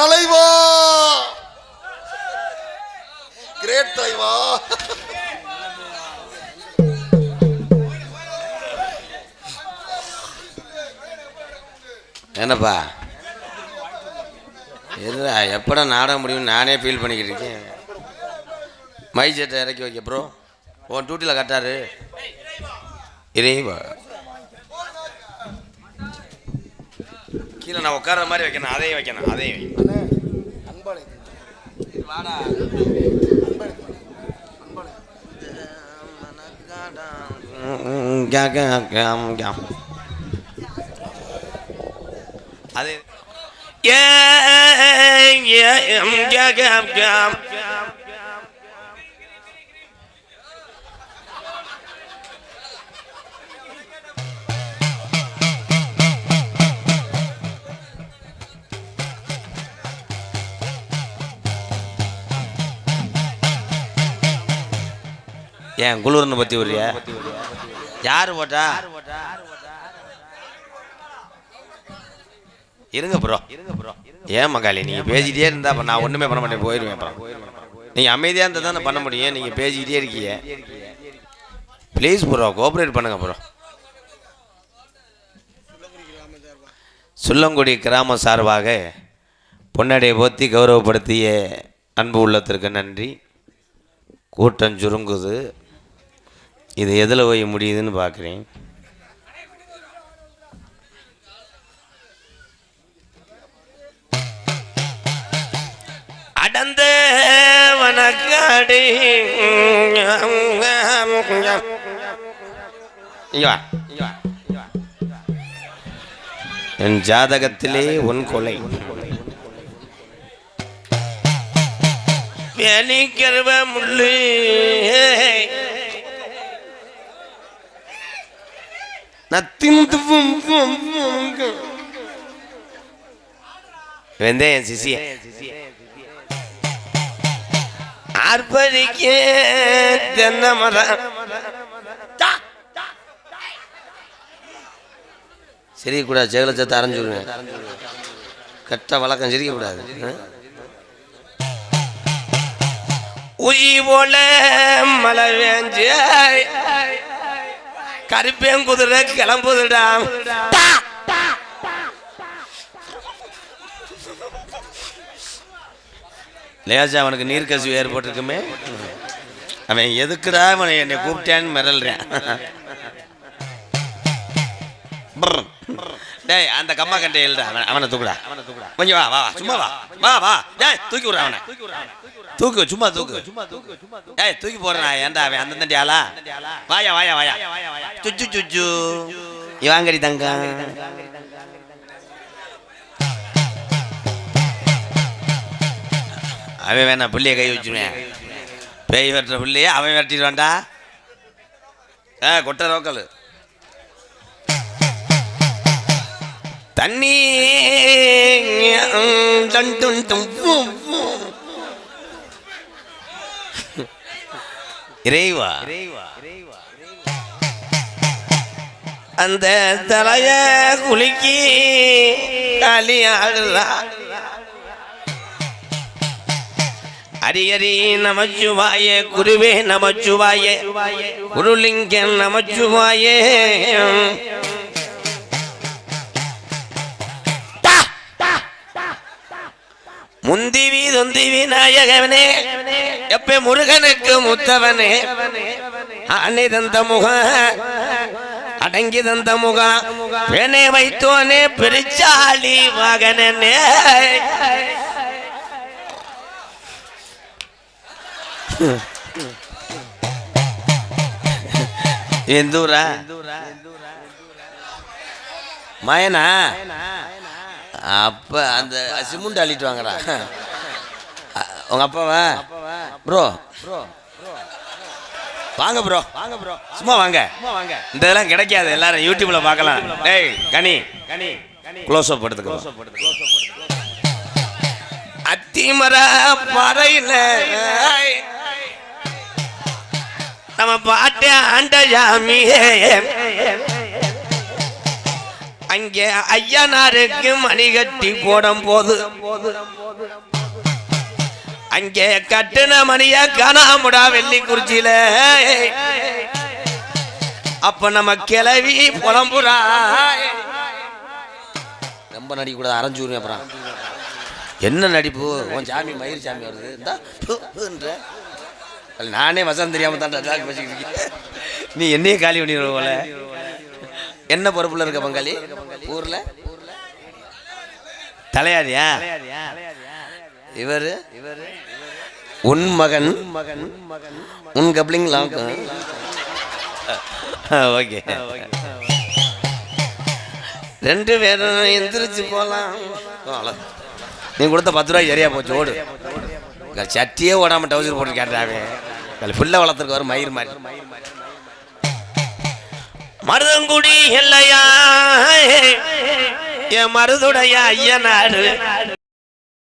தலைவா! கிரேட் தலைவா! என்னப்பா? எதுடா எப்படா நாடகம் முடியும் நானே ஃபீல் பண்ணிக்கிட்டு இருக்கேன். மை செட்டை இறக்கி வைக்க ப்ரோ உன் டியூட்டியில் கட்டாரு. இறைவா. கீழே நான் உட்கார்ற மாதிரி வைக்கணும் அதையும் வைக்கணும் அதையும் வை. வாடா அது ஏன் குளிர்னு பத்தி வரியா யாரு போட்டா? இருங்க ப்ரோ இருங்க ப்ரோ ஏன் மகாலி நீங்க பேசிட்டே இருந்தா அப்ப நான் ஒண்ணுமே பண்ண மாட்டேன் போயிருவேன் அப்புறம். நீங்கள் அமைதியா இருந்தா தானே பண்ண முடியும் நீங்க பேசிக்கிட்டே இருக்கீங்க. ப்ளீஸ் ப்ரோ கோஆப்ரேட் பண்ணுங்க ப்ரோ சுள்ளங்குடி கிராமம் சார்பாக பொன்னடையை போத்தி கௌரவப்படுத்திய அன்பு உள்ளத்திற்கு நன்றி. கூட்டம் சுருங்குது. இது எதில் போய் முடியுதுன்னு பார்க்குறேன். அடந்த வனக்காடி. என் ஜாதகத்திலே உன் கொலை. வேணிக்கிறவ முள்ளு. நத்திந்து வெந்தே என் சிசிய ஆர்ப்பரிக்க தென்னை மரம் சிரிக்கக்கூடாது ஜெயலலிதத்தை அரைஞ்சுடுவேன் கெட்ட வழக்கம் சிரிக்கக்கூடாது. ஆ? உயி போல மலை வேஞ்சு. கருப்பேன் குதிரை கிளம்புதுடா. லேசா அவனுக்கு நீர் கசிவு ஏற்பட்டிருக்குமே. அவன் எதுக்குடா அவனை என்னை கூப்பிட்டான்னு மிரல்றேன். டேய் அந்த கம்மா கண்டை எழுடா அவன் அவனை தூக்குடா. கொஞ்சம் வா வா. சும்மா வா. வா வா. டேய் தூக்கி விடுற அவனை. தூக்கு சும்மா தூக்கு ஏய் தூக்கி போடுறா ஏன்டா அவன் அந்த தண்டி ஆளா வாயா வாயா வாயா சுச்சு சுச்சு இவாங்கடி தங்கம் அவன் வேணா பிள்ளைய கை வச்சுருவேன் பேய் வெட்டுற பிள்ளைய அவன் வெட்டிடுவான்டா ஏ கொட்டை ரோக்கல் தண்ணி டன் டும் இறைவா. அந்த தலைய குலுக்கி களியாடுறா ஹரியரி நமச்சுவாயே குருவே நமச்சுவாயே குருலிங்கம் நமச்சுவாயே. முந்திவி தொந்திவி நாயகவனே எப்பே முருகனுக்கு முத்தவனே. அணி தந்த முக அடங்கி தந்த முக பேனை வைத்தோனே பிரிச்சாளி மகனே எந்தூரா? மயனா? அப்ப அந்த சிமெண்ட் அள்ளிட்டு வாங்கடா. உங்க அப்பாவா? ப்ரோ வாங்க ப்ரோ வாங்க ப்ரோ சும்மா வாங்க. இந்த இதெல்லாம் கிடைக்காது. எல்லாரும் யூடியூப்ல பார்க்கலாம். டேய் கனி. கனி க்ளோஸ் அப் எடுத்துக்கோ அத்திமர பறையில. நம்ம பாட்டு ஆண்ட ஜாமியே அங்கே ஐயனாருக்கு மணி கட்டி போது போது. அங்கே கட்டுன மணிய காணாமுடா வெள்ளி குறிச்சியில அப்ப நம்ம கிளவி புலம்புறா. ரொம்ப நடிக்கூடாது அரைஞ்சூரு அப்புறம். என்ன நடிப்பு? உன் சாமி மயிர் சாமி வருது. இந்தா. நானே வசம் தெரியாம தான். நீ என்னையே காலி பண்ணிடுவ போல. என்ன பொறுப்புல இருக்க பங்காளி? ஊர்ல? தலையாரியா? இவரு? உன் மகன்? மகன் உன் கப்ளிங் லாக்கு ஓகே. ரெண்டு பேரும் எந்திரிச்சு போலாம். அவ்வளவு. நீ கொடுத்த பத்து ரூபாய் சரியா போச்சு ஓடு. சட்டியே ஓடாம டவுசர் போட்டு கேட்டாவே புள்ள வளர்த்துருக்கு வரும் மயிர் மாதிரி. மருதங்குடி இல்லையா என் மருதுடைய ஐயனாரு.